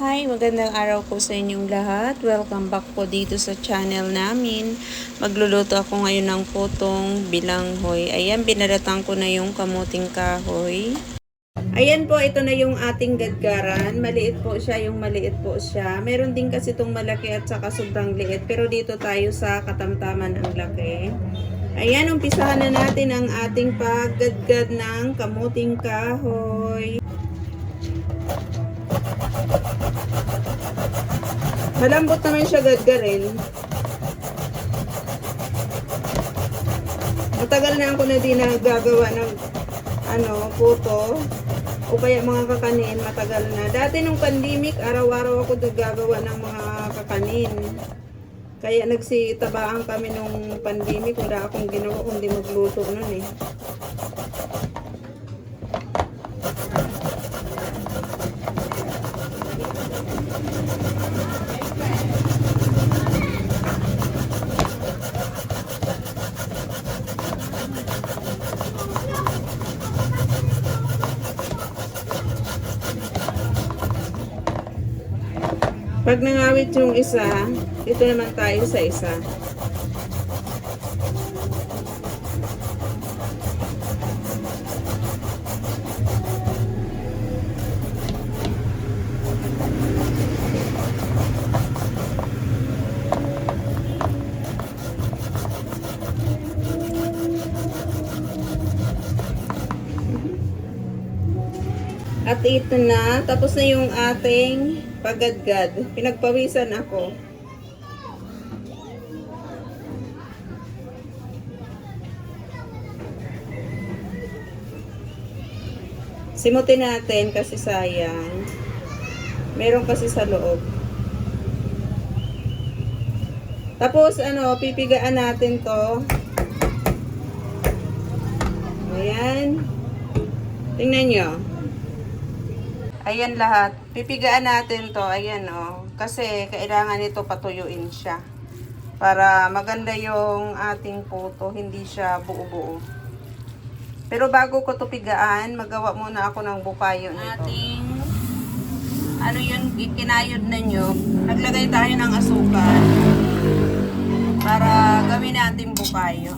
Hi, magandang araw po sa inyong lahat. Welcome back po dito sa channel namin. Magluluto ako ngayon ng putong bilanghoy. Ayan, binalatan ko na yung kamuting kahoy. Ayan po, ito na yung ating gadgaran. Maliit po siya, yung maliit po siya. Meron din kasi itong malaki at saka sobrang liit. Pero dito tayo sa katamtaman ang laki. Ayan, umpisahan na natin ang ating paggadgad ng kamuting kahoy. Malambot naman siya gadgarin. Matagal na ako na din nagagawa ng ano, puto o kaya mga kakanin, matagal na. Dati nung pandemic, araw-araw ako gagawa ng mga kakanin. Kaya nagsitabaan kami nung pandemic, wala akong ginawa kundi magluto nun eh. Pag nangawit yung isa, ito naman tayo sa isa. At ito na, tapos na yung ating pagadgad. Pinagpawisan ako. Simutin natin kasi sayang. Meron kasi sa loob. Tapos ano, pipigaan natin to. Ayan. Tingnan nyo. Ayan lahat. Pipigaan natin to. Ayan oh. Kasi kailangan ito patuyuin siya. Para maganda yung ating puto. Hindi siya buo-buo. Pero bago ko to pigaan, magawa muna ako ng bukayo nito. Ating ano yun, kinayod na nyo. Naglagay tayo ng asukal. Para gawin natin bukayo.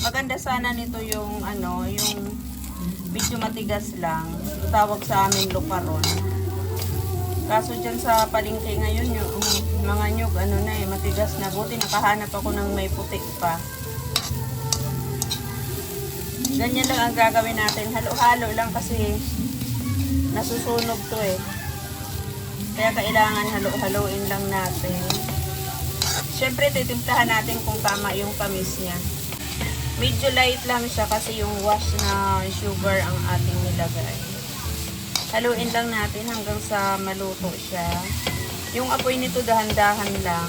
Maganda sana nito yung ano, yung medyo matigas lang. Tawag sa amin luparon. Kaso dyan sa palengke ngayon, yung mga nyug, ano na eh, matigas na. Buti nakahanap ako ng may puti pa. Ganyan lang ang gagawin natin. Halo-halo lang kasi nasusunog to eh. Kaya kailangan halo-haloin lang natin. Siyempre, titimplahan natin kung tama yung tamis niya. Medyo light lang siya kasi yung wash na sugar ang ating nilagay. Haluin lang natin hanggang sa maluto siya. Yung apoy nito dahan-dahan lang.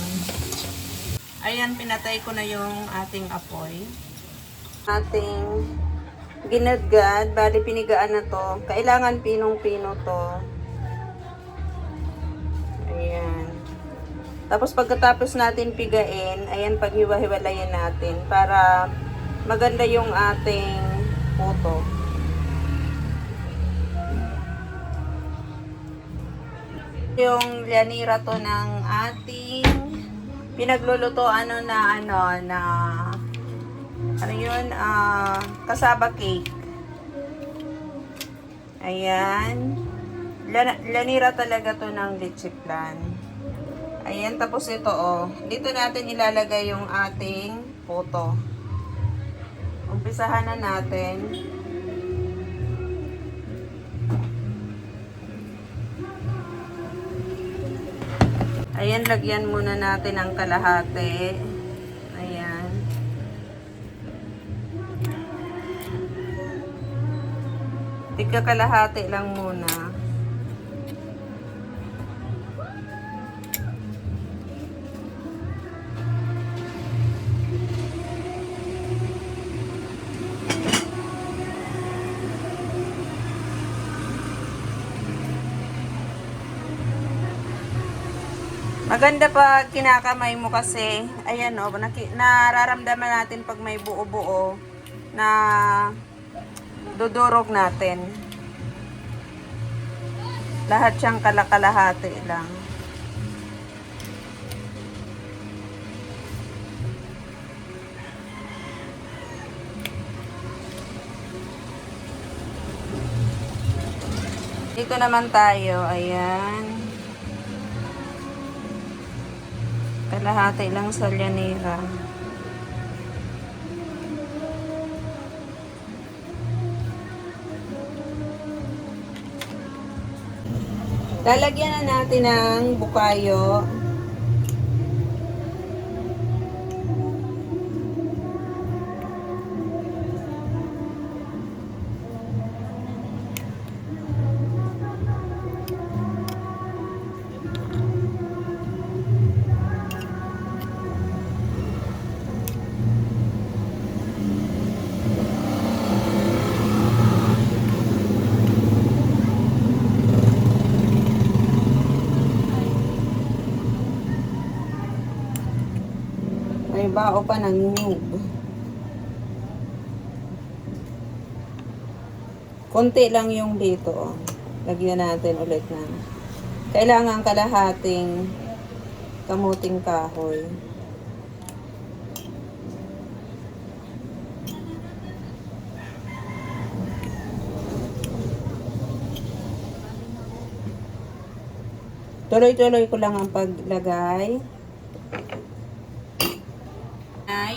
Ayan, pinatay ko na yung ating apoy. Ating ginadgad, bali pinigaan na to. Kailangan pinong-pino to. Ayan. Tapos pagkatapos natin pigain, ayan paghiwa-hiwalayan natin para maganda yung ating puto. Yung lianira to ng ating pinagluluto ano na ano na ano yun ah kasaba cake. Ayan. Lan- lanira talaga to ng leche plan. Ayan, tapos ito oh. Dito natin ilalagay yung ating puto. Umpisahan na natin. Ayan, lagyan muna natin ang kalahati. Ayan. Tika kalahati lang muna. Maganda pag kinakamay mo kasi, ayan o, naki, nararamdaman natin pag may buo-buo na dudurog natin. Lahat siyang kalakalahati lang. Dito naman tayo, ayan. Kalahati lang sa llanera. Lalagyan na natin ng bukayo. May bao pa ng nyug. Konti lang yung dito. oh. Lagyan natin ulit na. Kailangan kalahating kamuting kahoy. Tuloy-tuloy ko lang ang paglagay.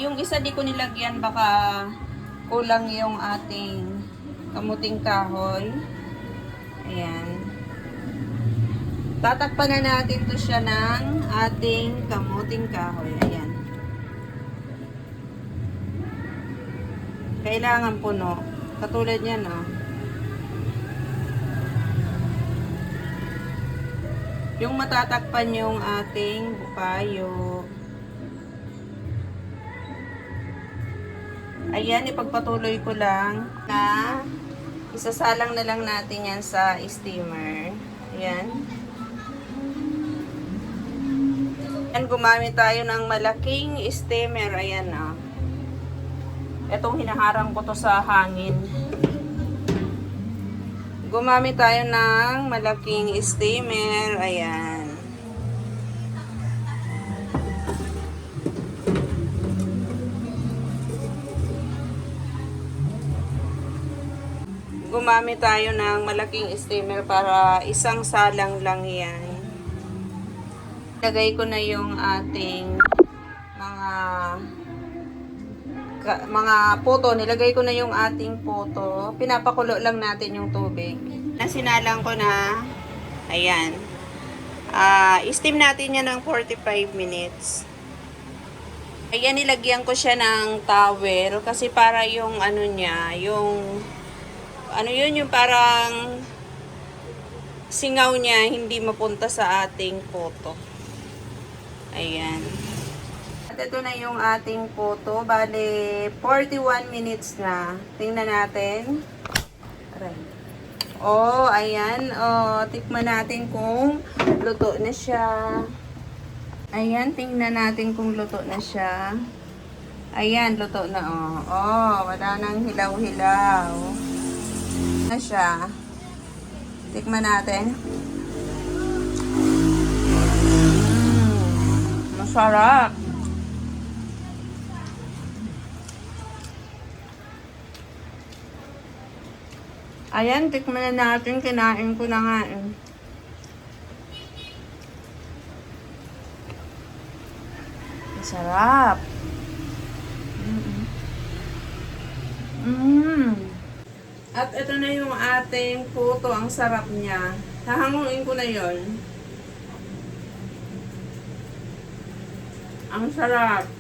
Yung isa di ko nilagyan baka kulang yung ating kamuting kahoy. Ayan. Tatakpan na natin to siya ng ating kamuting kahoy. Ayan. Kailangan puno. Katulad yan, oh. Yung matatakpan yung ating bukayo. Ayan, ipagpatuloy ko lang na isasalang na lang natin yan sa steamer. Ayan. Ayan, gumamit tayo ng malaking steamer. Ayan, ah. Itong hinaharang ko to sa hangin. Gumamit tayo ng malaking steamer. Ayan. Gumamit tayo ng malaking steamer para isang salang lang yan. Lagay ko na yung ating mga mga puto. Nilagay ko na yung ating puto. Pinapakulo lang natin yung tubig. Nasinalang ko na, ayan. Ah, steam natin yan ng 45 minutes. Ayan, nilagyan ko siya ng towel kasi para yung ano niya, yung ano yun, yung parang singaw niya hindi mapunta sa ating photo. Ayan. At ito na yung ating photo. Bale, 41 minutes na. Tingnan natin. Aray. Oh, ayan. Oh, tikman natin kung luto na siya. Ayan, tingnan natin kung luto na siya. Ayan, luto na oh. Oh, wala nang hilaw-hilaw na siya. Tikman natin. Mm, masarap. Ayan, tikman na natin. Kinain ko na nga. eh. Masarap. Mm. Mm. At ito na yung ating puto. Ang sarap niya. Hahanguin ko na yon. Ang sarap.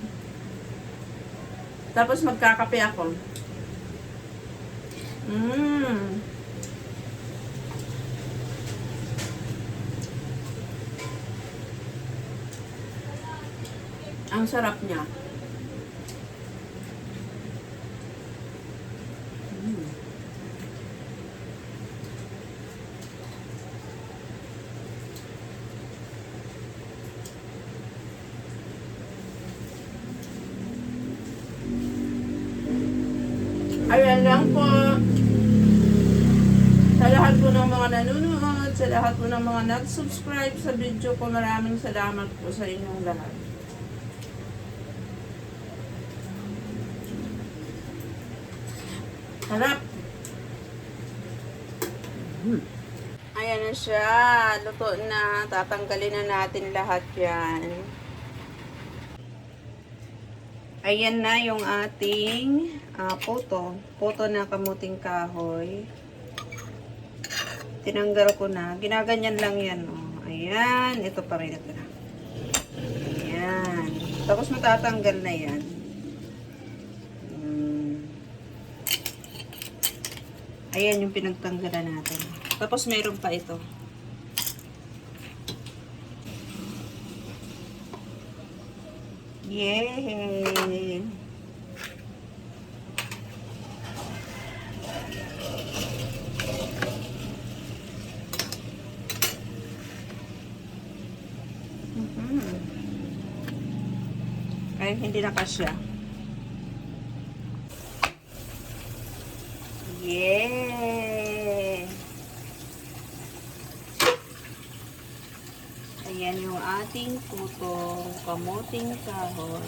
Tapos magkakape ako. Mmm. Ang sarap niya. Ayan lang po. Sa lahat po ng mga nanonood, sa lahat po ng mga nag-subscribe sa video ko. Maraming salamat po sa inyong lahat. Harap! Ayan na siya. Luto na. Tatanggalin na natin lahat yan. Ayan na yung ating ah, poto. Poto na kamuting kahoy. Tinanggal ko na. Ginaganyan lang yan. Oh. Ayan. Ito pa rin. Ito na. Ayan. Tapos matatanggal na yan. Hmm. Ayan yung pinagtanggalan natin. Tapos mayroon pa ito. Yay! Kahit hindi na kasya. Yay! Ayan yung ating puto, kamuting kahoy.